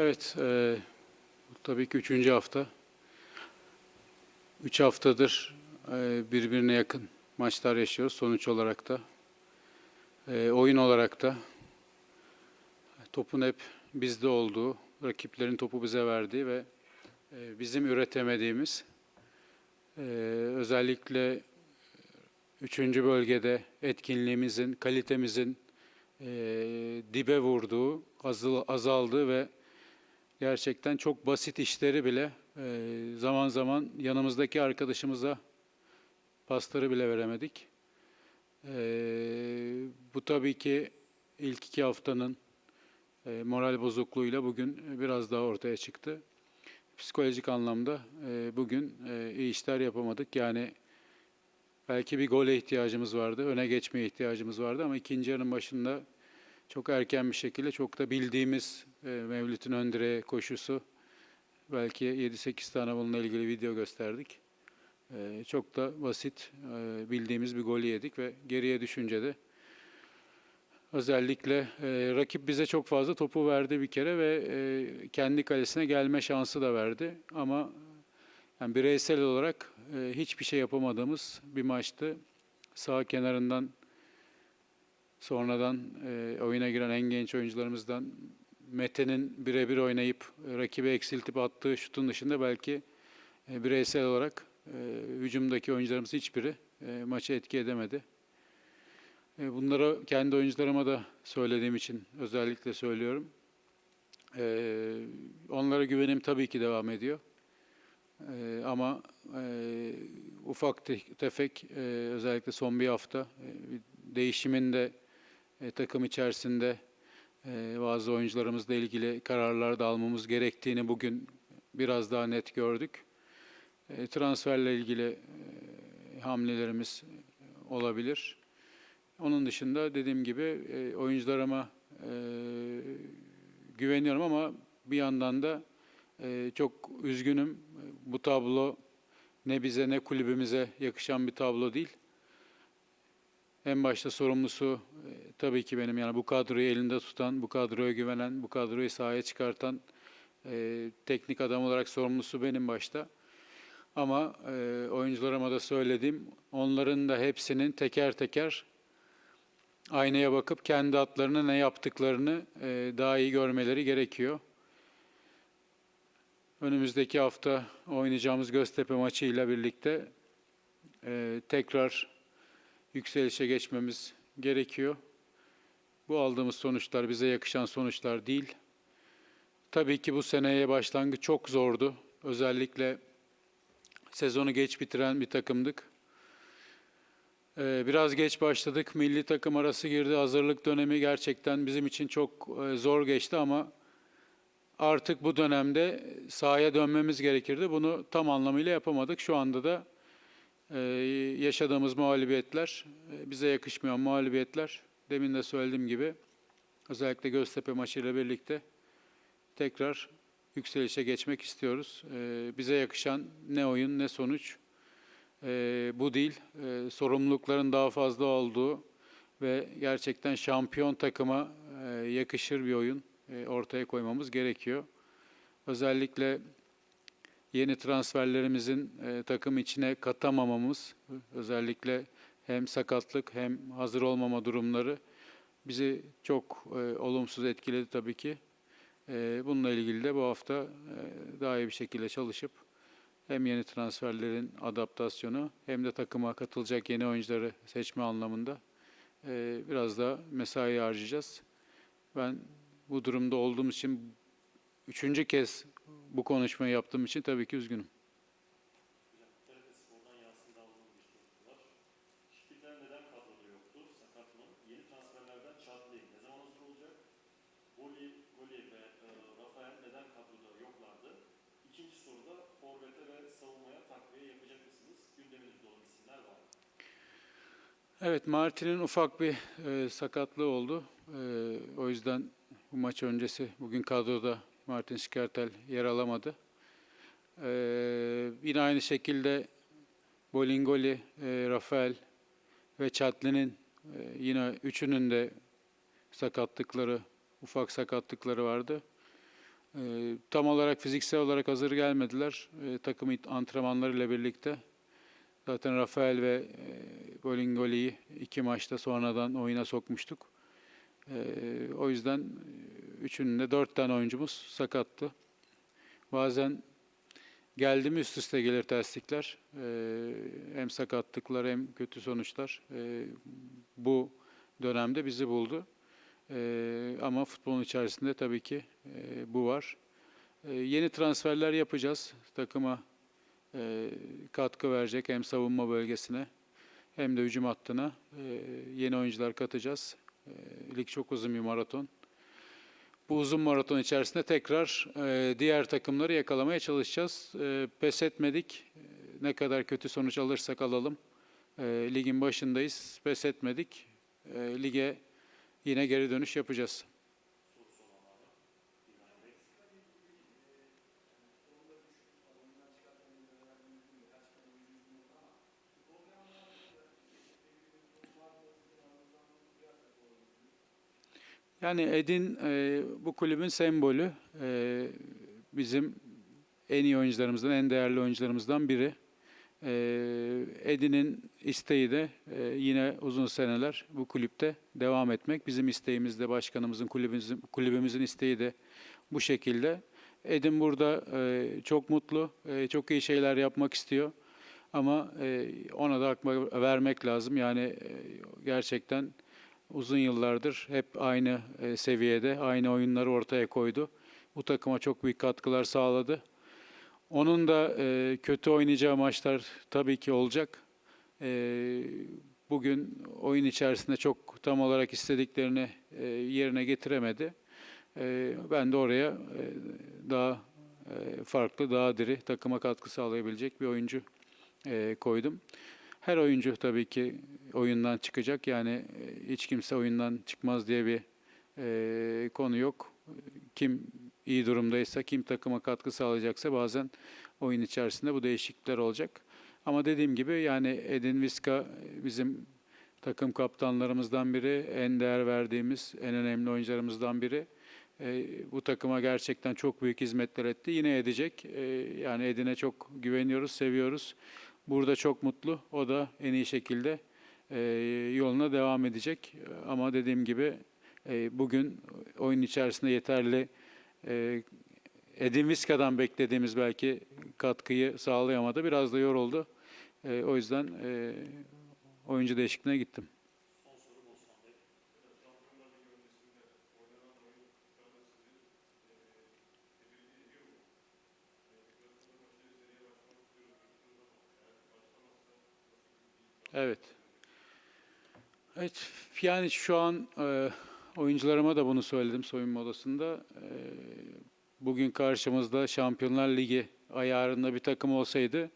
Evet, e, tabii ki üçüncü hafta. Üç haftadır e, birbirine yakın maçlar yaşıyoruz sonuç olarak da. E, oyun olarak da topun hep bizde olduğu, rakiplerin topu bize verdiği ve e, bizim üretemediğimiz, e, özellikle üçüncü bölgede etkinliğimizin, kalitemizin e, dibe vurduğu, azal- azaldığı ve gerçekten çok basit işleri bile e, zaman zaman yanımızdaki arkadaşımıza pasları bile veremedik. E, bu tabii ki ilk iki haftanın e, moral bozukluğuyla bugün biraz daha ortaya çıktı. Psikolojik anlamda bugün iyi işler yapamadık. Yani belki bir gole ihtiyacımız vardı, öne geçmeye ihtiyacımız vardı ama ikinci yarının başında çok erken bir şekilde çok da bildiğimiz e, Mevlüt'ün ön direğe koşusu belki 7-8 tane bununla ilgili video gösterdik. E, çok da basit e, bildiğimiz bir golü yedik ve geriye düşünce de özellikle e, rakip bize çok fazla topu verdi bir kere ve e, kendi kalesine gelme şansı da verdi ama yani bireysel olarak e, hiçbir şey yapamadığımız bir maçtı. Sağ kenarından sonradan e, oyuna giren en genç oyuncularımızdan Mete'nin birebir oynayıp e, rakibi eksiltip attığı şutun dışında belki e, bireysel olarak e, hücumdaki oyuncularımız hiçbiri e, maçı etki edemedi. E, bunları kendi oyuncularıma da söylediğim için özellikle söylüyorum. E, onlara güvenim tabii ki devam ediyor. E, ama e, ufak te- tefek e, özellikle son bir hafta e, değişimin de e, takım içerisinde e, bazı oyuncularımızla ilgili kararlar da almamız gerektiğini bugün biraz daha net gördük. E, transferle ilgili hamlelerimiz olabilir. Onun dışında dediğim gibi oyuncularıma güveniyorum ama bir yandan da çok üzgünüm. Bu tablo ne bize ne kulübümüze yakışan bir tablo değil. En başta sorumlusu e, tabii ki benim yani bu kadroyu elinde tutan, bu kadroya güvenen, bu kadroyu sahaya çıkartan e, teknik adam olarak sorumlusu benim başta. Ama e, oyuncularıma da söyledim, onların da hepsinin teker teker aynaya bakıp kendi atlarını ne yaptıklarını e, daha iyi görmeleri gerekiyor. Önümüzdeki hafta oynayacağımız Göztepe maçıyla birlikte e, tekrar yükselişe geçmemiz gerekiyor. Bu aldığımız sonuçlar bize yakışan sonuçlar değil. Tabii ki bu seneye başlangıç çok zordu. Özellikle sezonu geç bitiren bir takımdık. Ee, Biraz geç başladık. Milli takım arası girdi. Hazırlık dönemi gerçekten bizim için çok e, zor geçti ama artık bu dönemde sahaya dönmemiz gerekirdi. Bunu tam anlamıyla yapamadık. Şu anda da yaşadığımız mağlubiyetler, e, bize yakışmayan mağlubiyetler, demin de söylediğim gibi özellikle Göztepe maçıyla birlikte tekrar yükselişe geçmek istiyoruz. E, Bize yakışan ne oyun ne sonuç e, bu değil. E, Sorumlulukların daha fazla olduğu ve gerçekten şampiyon takıma e, yakışır bir oyun ortaya koymamız gerekiyor. Özellikle yeni transferlerimizin e, takım içine katamamamız, özellikle hem sakatlık hem hazır olmama durumları bizi çok e, olumsuz etkiledi tabii ki. E, bununla ilgili de bu hafta e, daha iyi bir şekilde çalışıp hem yeni transferlerin adaptasyonu hem de takıma katılacak yeni oyuncuları seçme anlamında e, biraz da mesai harcayacağız. Ben bu durumda olduğum için üçüncü kez bu konuşmayı yaptığım için tabii ki üzgünüm. Evet, Martin'in ufak bir e, sakatlığı oldu. E, o yüzden bu maç öncesi bugün kadroda Martin Şikertel yer alamadı. E, yine aynı şekilde Bolingoli, e, Rafael ve Çatli'nin e, yine üçünün de sakatlıkları, ufak sakatlıkları vardı. E, tam olarak fiziksel olarak hazır gelmediler. E, takım antrenmanlarıyla birlikte. Zaten Rafael ve e, Bolingoli'yi iki maçta sonradan oyuna sokmuştuk. E, o yüzden e, üçünün de dört tane oyuncumuz sakattı. Bazen geldi mi üst üste gelir terslikler. E, hem sakatlıklar hem kötü sonuçlar. E, bu dönemde bizi buldu. E, ama futbolun içerisinde tabii ki e, bu var. Yeni transferler yapacağız. Takıma e, katkı verecek hem savunma bölgesine hem de hücum hattına e, yeni oyuncular katacağız. E, lig çok uzun bir maraton. Bu uzun maraton içerisinde tekrar e, diğer takımları yakalamaya çalışacağız. E, pes etmedik. E, ne kadar kötü sonuç alırsak alalım. Ligin başındayız. Pes etmedik. E, lige yine geri dönüş yapacağız. Yani Edin e, bu kulübün sembolü. E, bizim en iyi oyuncularımızdan, en değerli oyuncularımızdan biri. E, Edin'in isteği de e, yine uzun seneler bu kulüpte devam etmek. Bizim isteğimiz de başkanımızın, kulübümüzün, kulübümüzün isteği de bu şekilde. Edin burada e, çok mutlu, e, çok iyi şeyler yapmak istiyor. Ama e, ona da hak vermek lazım. Yani e, gerçekten uzun yıllardır hep aynı e, seviyede, aynı oyunları ortaya koydu. Bu takıma çok büyük katkılar sağladı. Onun da e, kötü oynayacağı maçlar tabii ki olacak. E, bugün oyun içerisinde çok tam olarak istediklerini yerine getiremedi. Ben de oraya daha farklı, daha diri, takıma katkı sağlayabilecek bir oyuncu koydum. Her oyuncu tabii ki oyundan çıkacak. Yani e, hiç kimse oyundan çıkmaz diye bir e, konu yok. Kim iyi durumdaysa, kim takıma katkı sağlayacaksa bazen oyun içerisinde bu değişiklikler olacak. Ama dediğim gibi yani Edin Viska bizim takım kaptanlarımızdan biri, en değer verdiğimiz, en önemli oyuncularımızdan biri. E, bu takıma gerçekten çok büyük hizmetler etti. Yine edecek. E, yani Edin'e çok güveniyoruz, seviyoruz. Burada çok mutlu. O da en iyi şekilde e, yoluna devam edecek. Ama dediğim gibi e, bugün oyun içerisinde yeterli e, Edin Viska'dan beklediğimiz belki katkıyı sağlayamadı. Biraz da yoruldu. E, o yüzden e, oyuncu değişikliğine gittim. Evet. Evet, yani şu an e, oyuncularıma da bunu söyledim soyunma odasında. E, bugün karşımızda Şampiyonlar Ligi ayarında bir takım olsaydı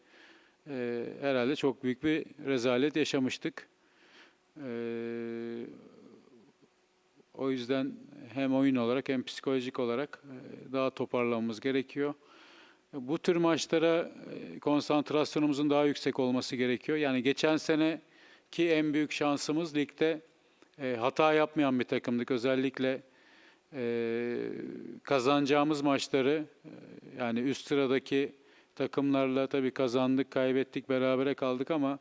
e, herhalde çok büyük bir rezalet yaşamıştık. E, o yüzden hem oyun olarak hem psikolojik olarak e, daha toparlamamız gerekiyor. Bu tür maçlara e, konsantrasyonumuzun daha yüksek olması gerekiyor. Yani geçen sene ki en büyük şansımız ligde e, hata yapmayan bir takımdık. Özellikle e, kazanacağımız maçları yani üst sıradaki takımlarla tabii kazandık, kaybettik, berabere kaldık ama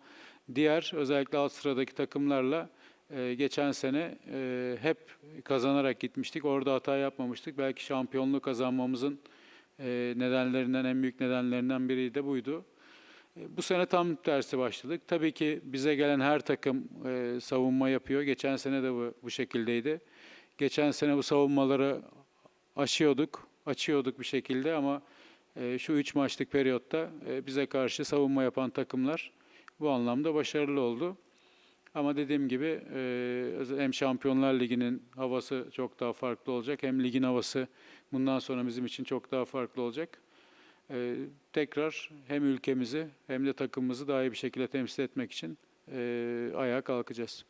diğer özellikle alt sıradaki takımlarla geçen sene hep kazanarak gitmiştik. Orada hata yapmamıştık. Belki şampiyonluğu kazanmamızın nedenlerinden, en büyük nedenlerinden biri de buydu. E, Bu sene tam tersi başladık. Tabii ki bize gelen her takım e, savunma yapıyor. Geçen sene de bu, bu şekildeydi. Geçen sene bu savunmaları aşıyorduk, açıyorduk bir şekilde ama e, şu üç maçlık periyotta e, bize karşı savunma yapan takımlar bu anlamda başarılı oldu. Ama dediğim gibi hem Şampiyonlar Ligi'nin havası çok daha farklı olacak hem ligin havası bundan sonra bizim için çok daha farklı olacak. Tekrar hem ülkemizi hem de takımımızı daha iyi bir şekilde temsil etmek için ayağa kalkacağız.